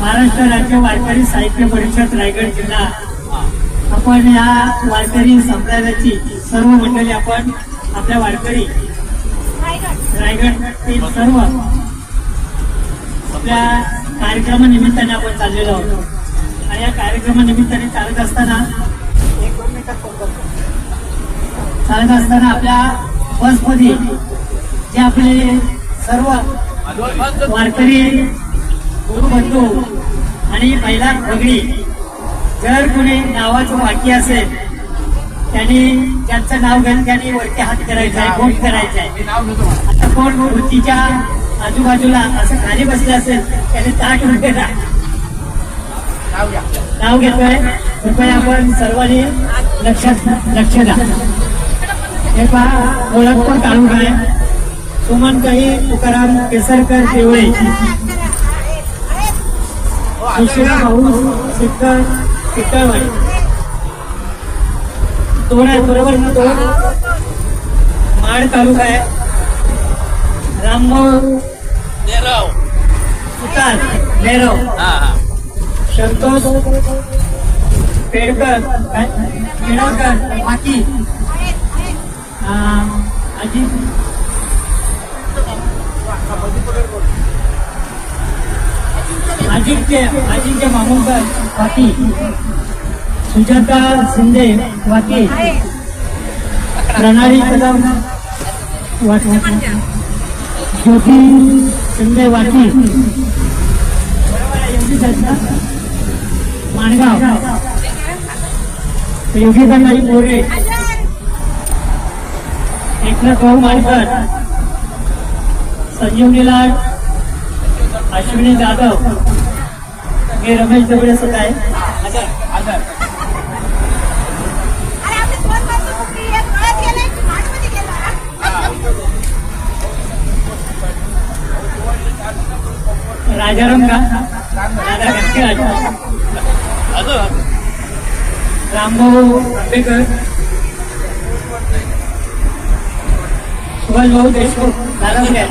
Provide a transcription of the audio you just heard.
महाराष्ट्र राज्य वारकरी साहित्य परिषद रायगड जिल्हा. आपण या वारकरी संप्रदायाची सर्व मंडळी आपण आपल्या वारकरी रायगड सर्व आपल्या कार्यक्रमानिमित्ताने आपण चाललेलो आहोत. आणि या कार्यक्रमानिमित्ताने चालत असताना एक दोन मिनिटात चालत असताना आपल्या बसमध्ये जे आपले सर्व वारकरी गुरुबंधू आणि महिला पगडी जर कोणी नावाचं वाक्य असेल त्यांनी त्यांचं नाव घेऊन त्यांनी वरती हात करायचा आहे कोण करायचा आहे. आता कोण वृत्तीच्या आजूबाजूला असं खाली बसलं असेल त्याने ताट रुपये नाव घेतोय. कृपया आपण सर्वांनी लक्षात लक्ष द्या. हे पहा ओळख पण काढून आहे सुमन काही तुकाराम केसरकर देवळे सुशिला भाऊ सिक्कर सिक्करवाडी दोन आहे बरोबर ना दोन माड तालुका आहे. रामभाऊ सुतार नेरव. संतोष पेडकर पेडकर माकी अजित अजिंक्य अजिंक्य मामुलकर वाकी. सुजाता शिंदे वाकी. प्रणाली कदम ज्योती शिंदे वाकी. माणगाव. योगिता नाही मोरे. एकनाथ भाऊ माणकर. संजीवनी लाल अश्विनी जाधव. मी रमेश दगडे सुद्धा आहे राजाराम का? रामभाऊ आंबेकर सुभाष भाऊ देशमुख. दादा